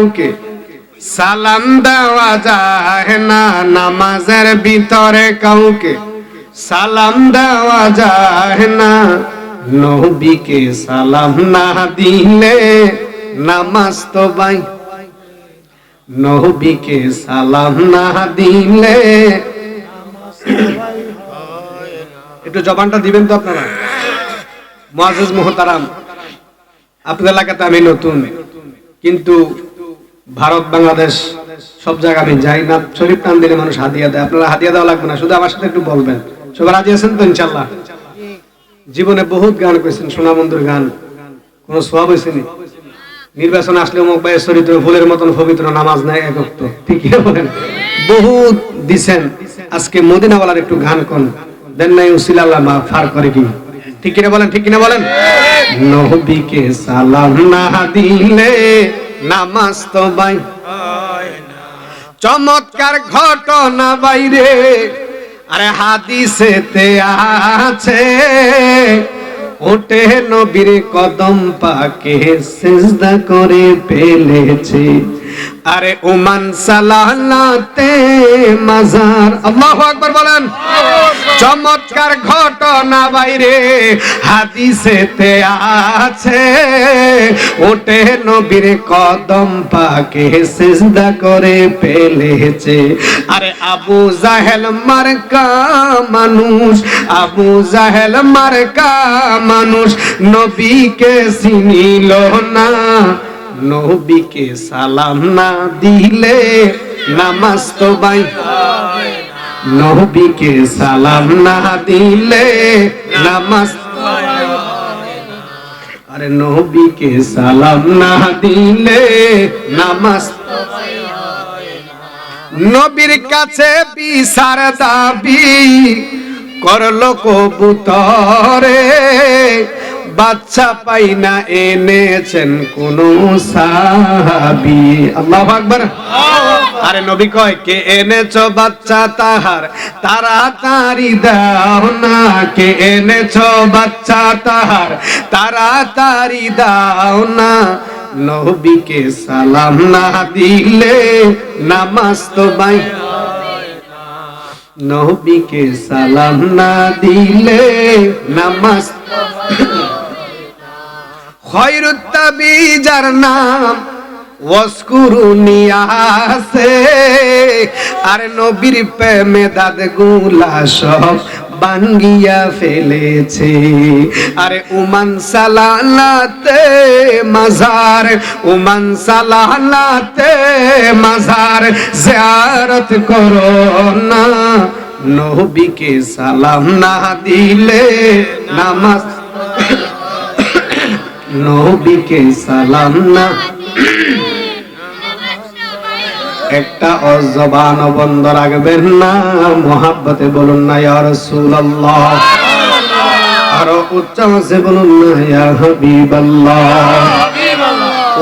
কাউকে সালাম দেওয়া যায় না নামাজের ভিতরে কাউকে। সালাম দেওয়া যায় না নবীকে সালাম না দিলে নামাজ তো বাই নবীকে সালাম না দিলে একটু জবানটা দিবেন তো আপনারা? মুআজ্জিজ মুহতারাম, আপনাদের এলাকাতে আমি নতুন। কিন্তু ভারত, বাংলাদেশ, সব জায়গায় আমি যাই। না, শরীফ টান দিলে মানুষ হাদিয়া দেয়। আপনারা হাদিয়া দেওয়া লাগবে না, শুধু আমার সাথে একটু বলবেন। সবাই রাজি আছেন তো ইনশাল্লাহ জীবনে বহুত গান করেছেন সোনামন্দুর গান। কোন সোয়াব হয়েছেনি নির্বাচন আসলে অমুক ভাইয়ের চরিত্র ফুলের মতন পবিত্র, নামাজ নাই একক তো ঠিকই বলেন। বহুত দিছেন। আজকে মদিনাওয়ালার একটু গান কোন। দেন নাই উসিলাল্লাহ, মা ফার করে কি? ঠিক কিনা বলেন, ঠিক কিনা বলেন? নবীকে সালাম না দিলে নামাজ তো বাই চমৎকার ঘটনা বাইরে আরে হাদিসেতে আছে ওটে নবীর কদম পাকে সেজদা করে ফেলেছে। আরে উমান সালালাতে মাজার। আল্লাহু আকবার বলেন। চমৎকার ঘটনা বাইরে, হাদিসেতে আছে। ওটে নবীর কদম পাকে সিজদা করে ফেলেছে। আরে আবু জাহেল মার্কা মানুষ, আবু জাহেল মার্কা মানুষ, নবীকে চিনিল না। নবীকে সালাম না দিলে নামাজ তো বাই নবীকে সালাম না দিলে নামাজ আরে নবীকে সালাম না দিলে নামাজ নবীর কাছে বিচার দাবি করল কবুতরে বাচ্চা পাই না, এনেছেন কোন সাহাবি। আল্লাহ আকবার। আরে নবী কয়, কে এনেছো বাচ্চা তাহার? তাড়াতাড়ি দাও না। কে এনেছো বাচ্চা তাহার? তাড়াতাড়ি দাও না। নবীকে সালাম না দিলে নামাজ তো বাই নবীকে সালাম না দিলে নামাজ খয়রুত্তাবি যার নাম ওয়াসকুরুনি আসে আর নবীর প্রেমে দাদ সব বাঙ্গিয়া ফেলেছে। আরে উমান সালালাতে মাজার, উমান সালালাতে মাজার, জিয়ারত করো না। নবীকে সালাম না দিলে নামাজ নবীকে সালাম না। একটা অজবান বন্ধ রাখবেন না। মোহাব্বতে বলুন না, ইয়া রাসূলুল্লাহ। আরও উচ্চ আছে বলুন না, ইয়া হাবিবাল্লাহ।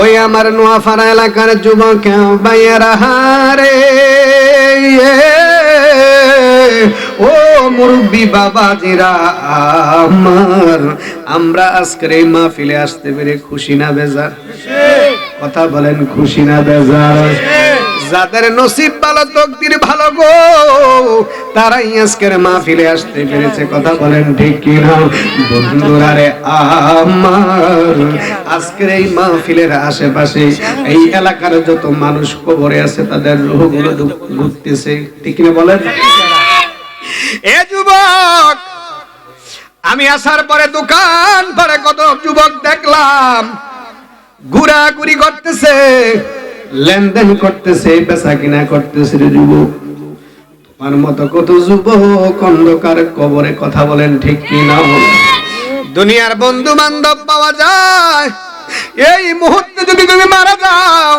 ওই আমার নোয়াফাড়া এলাকার যুবক ভাইয়েরা হারে ও মুরব্বী বাবাজিরা, আমার, আমরা আজকের এই মাহফিলে আসতে পেরে খুশি না বেজার? কথা বলেন, খুশি না বেজার? যাদের নসিব ভালো, তকদির ভালো গো, তারাই আজকের মাহফিলে আসতে পেরেছে। কথা বলেন, ঠিক কি না বন্ধুরা রে, আমার, আজকের এই মাহফিলের আশেপাশে এই এলাকার যত মানুষ কবরে আছে, তাদের রোগগুলো ঘুরতেছে। ঠিক কিনা বলেন? এ যুবক আমি আসার পরে দোকান পরে কত যুবক দেখলাম ঘুরাঘুরি করতেছে লেনদেন করতেছে বেচা কিনা করতেছে রে যুবক। তোমার মতো কত যুবক অন্ধকার কবরে কথা বলেন ঠিক কি না? দুনিয়ার বন্ধু বান্ধব পাওয়া যায় এই মুহূর্তে যদি তুমি মারা যাও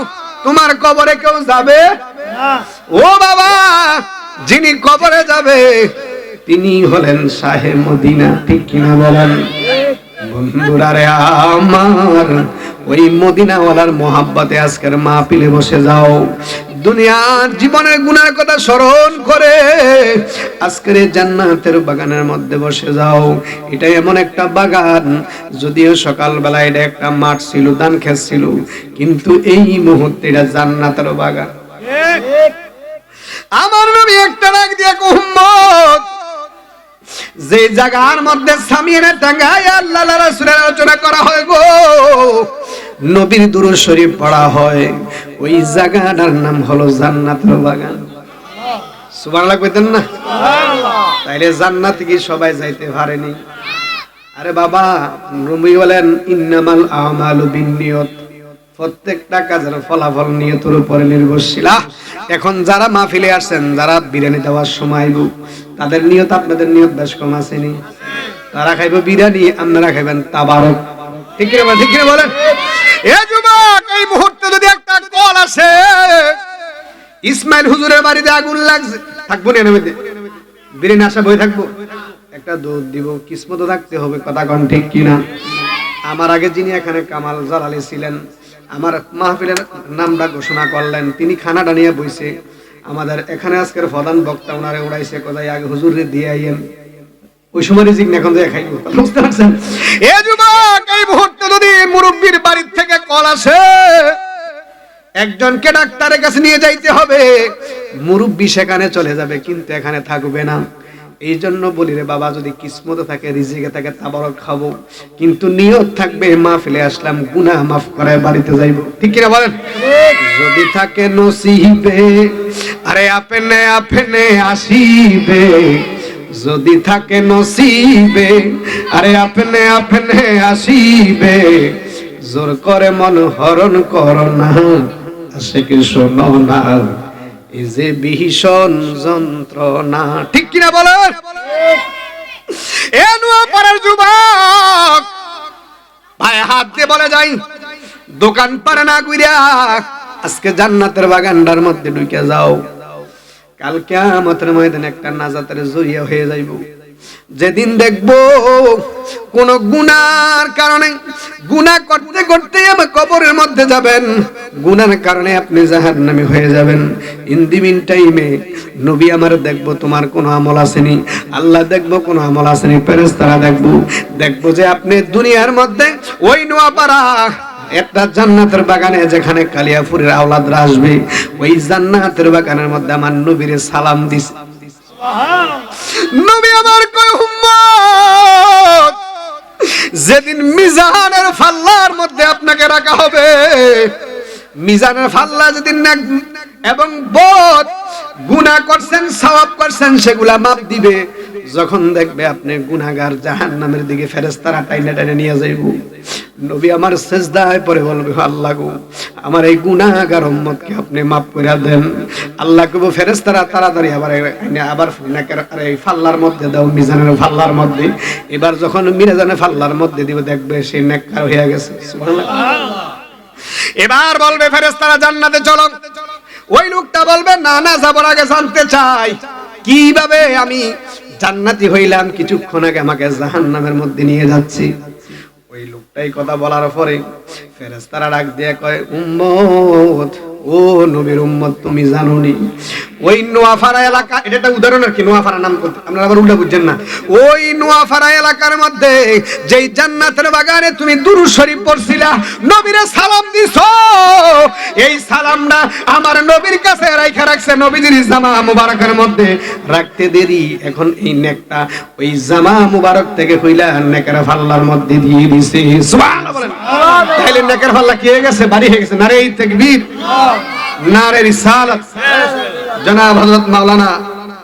তোমার কবরে কেউ যাবে? ও বাবা যিনি কবরে যাবে তিনি হলেন শাহে মদিনা ঠিক কিনা বলেন? বন্ধুরা রে আমার ওই মদিনাওয়ালার মোহাব্বতে আজকের মা মাহফিলে বসে যাও। দুনিয়ার জীবনের গুনার কথা স্মরণ করে আজকের জান্নাতের বাগানের মধ্যে বসে যাও। এটা এমন একটা বাগান যদিও সকালবেলা এটা একটা মাঠ ছিল ধান খেত ছিল কিন্তু এই মুহূর্তে এটা জান্নাতের বাগান। আমার নবী একটা ডাক দিয়ে যে জায়গার মধ্যে সামিয়ানা টাঙ্গায় আল্লাহ রাসূলের আলোচনা করা হয় গো। নবীর দুরূদ শরীফ পড়া হয়। ওই জায়গাটার নাম হলো জান্নাতের বাগান। সুবহানাল্লাহ কইতেন না? তাইলে জান্নাতে কি সবাই যাইতে পারেনি? আরে বাবা নবী বলেন ইন্নামাল আমালু বিন্নিয়ত। প্রত্যেকটা কাজের ফলাফল নিয়তের উপরে নির্ভরশীল। এখন যারা মাহফিলে আসছেন যারা বিরিয়ানি দেওয়ার সময় তাদের নিয়ত আপনাদের নিয়ত, বেশ কম আসেনি তারা খাইব বিরিয়ানি, আপনারা খাইবেন তাবারক। ঠিক কিনা ঠিক কিনা বলেন? এ যুবক, এই মুহূর্তে যদি একটা কল আসে, ইসমাইল হুজুরের বাড়িতে আগুন লাগছে, থাকব না নেমে বিরিয়ানি আসা বই থাকব? একটা দুধ দিব, কিসমত থাকতে হবে, কথা কন ঠিক কিনা? আমার আগে যিনি এখানে কামাল জালালি ছিলেন, আমার মাহফিলের নামটা ঘোষণা করলেন, তিনি খানাটা নিয়ে বইছে। আমাদের এখানে আজকের প্রধান বক্তা ওনারে উড়াইছে কোথায় আগে হুজুরে দিয়ে আইয়েন। ওই সময় রিজিক এখন যে খাইব বুঝতে পারছেন? এ যুবক, এই মুহূর্তে যদি মুরব্বীর বাড়ির থেকে কল আসে, একজনকে ডাক্তারের কাছে নিয়ে যাইতে হবে। মুরব্বী সেখানে চলে যাবে, কিন্তু এখানে থাকবে না। এই জন্য বলি রে বাবা, যদি কিসমতে থাকে, রিজিকে থাকে, তাবারক খাব। কিন্তু নিয়ত থাকবে, মাহফিলে আসলাম, গুনাহ মাফ করায় বাড়িতে যাইব। ঠিক কিনা বলেন? যদি থাকে নসিবে, আরে আপনে আপনে আসিবে। যদি থাকে নসিবে, আরে আপনে আপনে আসিবে। জোর করে মন হরণ কর না সে কি শোনো না। যে ভীষণ যন্ত্রণা। ঠিক কিনা বলেন এ নুয়া পাড়ার যুবক। ভাই, হাত দিয়ে বলে যাই। দোকান পারে না কইরা আজকে জান্নাতের বাগানটার মধ্যে ঢুকে যাও। কালকে আমাদের ময়দানে একটা নাজাতের জড়িয়ে হয়ে যাইব। যেদিন দেখব কোন গুনার কারণে, গুনাহ করতে করতে আমার কবরের মধ্যে যাবেন। গুনার কারণে আপনি জাহান্নামী হয়ে যাবেন। ইন দি মিন টাইমে নবী আমার দেখব, তোমার কোনো আমল আসেনি। আল্লাহ দেখব, কোনো আমল আসেনি। ফেরেশতারা দেখব দেখব যে আপনি দুনিয়ার মধ্যে ওই নোয়াপাড়া, একটা জান্নাতের বাগানে যেখানে কালিয়াপুরের আওলাদরা আসবে, ওই জান্নাতের বাগানের মধ্যে আমার নবীরে সালাম দিস নবী আমার কয়, উম্মত, যেদিন মিজানের ফাল্লার মধ্যে আপনাকে রাখা হবে, মিজানের ফাল্লা যেদিন এবং বোধ গুনাহ করছেন, সওয়াব করছেন, সেগুলা মাপ দিবে। যখন দেখবে আপনি গুনাহগার জাহান্নামের দিকে ফেরেশতারা টাইনে টাইনে নিয়ে যাইব। নবী আমার সেজদায় পরে বলবে, আল্লাহ গো, আমার এই গুনাহগার উম্মতকে আপনি মাফ করে দেন। আল্লাহ কবো ফেরেশতারা তাড়াতাড়ি আবার আবার আরে এই ফাল্লার মধ্যে দাও, মিজানের ফাল্লার মধ্যে। এবার যখন মিরাজানের ফাল্লার মধ্যে দিব, দেখবে সেই নেককার হয়ে গেছে। এবার বলবে ফেরেশতারা, জান্নাতে চলো। ওই লোকটা বলবে, না না যাবার আগে, জানতে চাই। কীভাবে আমি জান্নাতি হইলাম, কিছুক্ষণ আগে আমাকে জাহান্নামের মধ্যে নিয়ে যাচ্ছি। ওই লোকটাই কথা বলার পরে ফেরেস্তারা ডাক দিয়ে কয়, উম্মত ও নবীর উম্মত তুমি জানোনি। ওই নোয়াফারা এলাকা এটা একটা উদাহরণ আর কি নাম করতে আপনারা আবার উল্টা বুঝছেন না। ওই এলাকার মধ্যে যেই জান্নাতের বাগানে তুমি দুরু শরীফ পড়ছিলা নবীরে সালাম দিছো। এই সালামটা আমার নবীর কাছে রাইখা রাখছে নবীজির জামা মুবারকের মধ্যে। রাখতে দেরি এখন এই নেকটা ওই জামা মুবারক থেকে হইলা নেকের ফাল্লার মধ্যে দিয়ে দিছে। সুবহানাল্লাহ বলেন। তাইলে নেকের ফাল্লা কি হয়ে গেছে? বাড়ি হয়ে গেছে নারে তাকবীর নারে রিসালাত। জনাব হযরত মাওলানা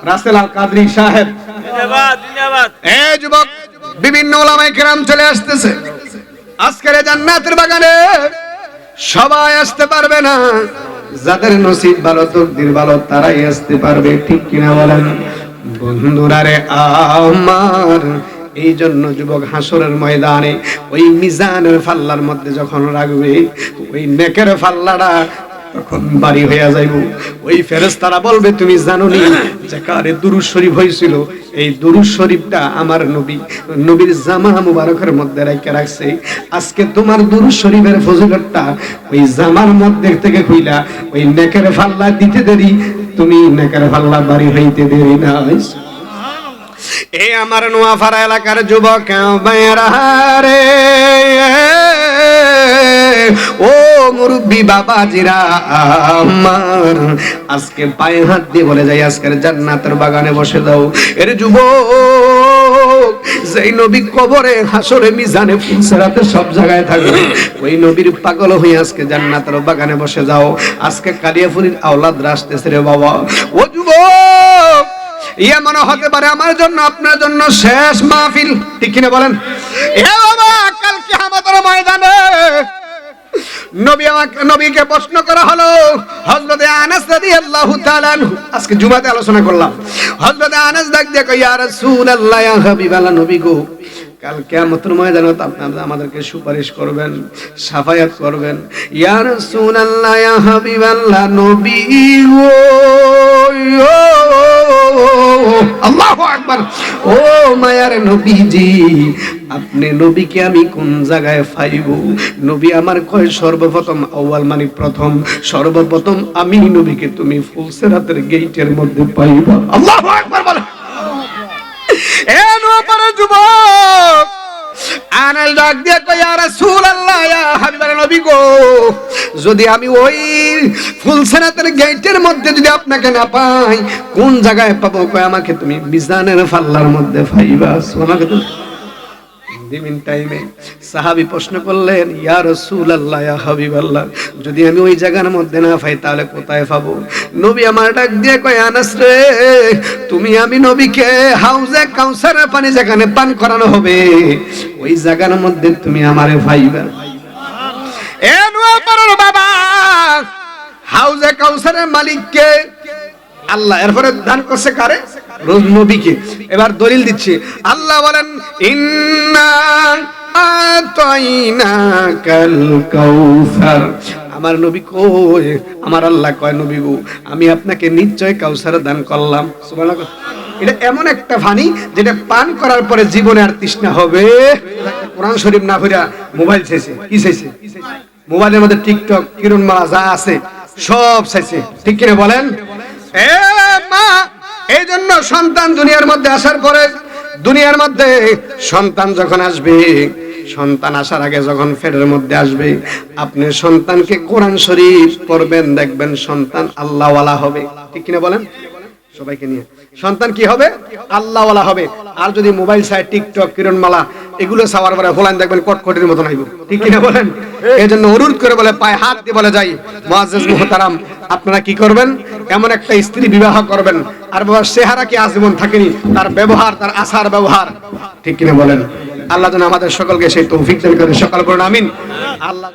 রাসেল আল কাদরি সাহেব। জিন্দাবাদ জিন্দাবাদ। এ যুবক বিভিন্ন ওলামায়ে কেরাম চলে আসতেছে। আজকের জান্নাতের বাগানে সবাই আসতে পারবে না। যাদের নসিব ভালো তকদির ভালো তারাই আসতে পারবে ঠিক কিনা বলেন? বন্ধুরা রে আমার এই জন্য যুবক হাসরের ময়দানে ওই মিজানের ফাল্লার মধ্যে যখন রাখবে ওই নেকের ফাল্লাটা তখন বাড়ি হইয়া যাইব? ওই ফেরেশতারা বলবে, তুমি জানো নি যে কারে দুরুদ শরীফ হয়েছিল এই দুরুদ শরীফটা আমার নবী, নবীর জামা মুবারকের মধ্যে রেখে রাখছে। আজকে তোমার দুরুদ শরীফের ফজিলতটা ওই জামার মধ্যে থেকে কইলা, ওই নেকের ফাল্লা দিতে দেরি। তুমি নেকের ফাল্লা বাড়ি হইতে দেরি না এ আমার নোয়াফাড়া এলাকার যুবক ভাইয়েরা রে। ও মুরব্বী বাবাজিরা, আমার। আজকে পায়ে হাত দিয়ে বলে যাই, আজকের জান্নাতের বাগানে বসে দাও। এর যুবক, যেই নবী কবরে হাসরে মিজানে ফুলসেরাতে সব জায়গায় থাকবে, ওই নবীর পাগল হয়ে আজকে জান্নাতের বাগানে বসে যাও। আজকে কালিয়াফুরির আওলাদ আসতেছে রে বাবা। ও যুবক ইয়া মনে হতে পারে আমার জন্য, আপনার জন্য শেষ মাহফিল। ঠিক কিনা বলেন? এ বাবা কালকে আমাদের ময়দানে নবী আমাকে নবীকে প্রশ্ন করা হলো, হযরতে আনাস রাদিয়াল্লাহু তাআলা আজকে জুমাতে আলোচনা করলাম। হযরতে আনাস ডাক দিয়ে কয়, ইয়া রাসূলুল্লাহ, ইয়া হাবিবাল্লাহ নবী গো কাল কিয়ামতের ময়দানে তো আপনি আমাদেরকে সুপারিশ করবেন, সাফায়াত করবেন। ইয়া রাসূলুল্লাহ, ইয়া হাবিবাল্লাহ, নবী ও মায়ার নবীজি, আপনি নবীকে আমি কোন জায়গায় পাইব? নবী আমার কয়, সর্বপ্রথম আউয়াল মানে প্রথম, সর্বপ্রথম আমি নবীকে তুমি ফুলসেরাতের গেটের মধ্যে পাইবা। বলে গো, যদি আমি ওই ফুলসেরাতের গেটের মধ্যে যদি আপনাকে না পাই, কোন জায়গায় পাবো? কয়, আমাকে তুমি বিজানের ফাল্লার মধ্যে পাইবা আমাকে তুমি দিমিন টাইমে সাহাবী প্রশ্ন করলেন, ইয়া রাসূলুল্লাহ, ইয়া হাবিবাল্লাহ, যদি আমি ওই জায়গার মধ্যে না পাই, তাহলে কোথায় পাবো? নবী আমার ডাক দিয়ে কয়, আনাস রে, তুমি আমি নবীকে হাউজে কাউসারের পানি যেখানে পান করানো হবে, ওই জায়গার মধ্যে তুমি আমারে পাইবা এ নোয়াপাড়ার বাবা হাউজে কাউসারের মালিককে আল্লাহ এরপরে দান করছে কারে? নবীকে। এবার দলিল দিচ্ছে। আল্লাহ বলেন, ইন্না আমার নবী কই? আমার আল্লাহ কয়, নবী গো, আমি আপনাকে নিশ্চয় কাউসার দান করলাম। এটা এমন একটা পানি যেটা পান করার পরে জীবনে আর তৃষ্ণা হবে। কোরআন শরীফ না ফিরা মোবাইল চাইছে। কি চাইছে? মোবাইলের মধ্যে টিকটক, কিরণমালা যা আছে, সব চাইছে। ঠিক কিনা বলেন? এ মা এই জন্য সন্তান দুনিয়ার মধ্যে আসার পরে দুনিয়ার মধ্যে সন্তান যখন আসবে সন্তান আসার আগে যখন ফেরের মধ্যে আসবে আপনি সন্তানকে কোরআন শরীফ পড়বেন দেখবেন সন্তান আল্লাহওয়ালা হবে। ঠিক কিনা বলেন? সবাইকে নিয়ে। সন্তান কি হবে? আল্লাহওয়ালা হবে। আর যদি মোবাইল সাইট টিকটক কিরণমালা এগুলো সাওয়ার পরে ফোলান দেখবেন কটকটির মতন আইব ঠিক কিনা বলেন? এই। জন্য অনুরোধ করে বলে পায়ে হাত দিয়ে বলে যাই। মুআজ্জাজ মুহতারাম আপনারা কি করবেন? এমন একটা স্ত্রী বিবাহ করবেন, আর বাবা চেহারা কি আজীবন থাকেনি? তার ব্যবহার, তার আসার ব্যবহার। ঠিক কিনা বলেন? আল্লাহ যেন আমাদের সকলকে সেই তৌফিক দান করে, সকল করুন আমিন। আল্লাহ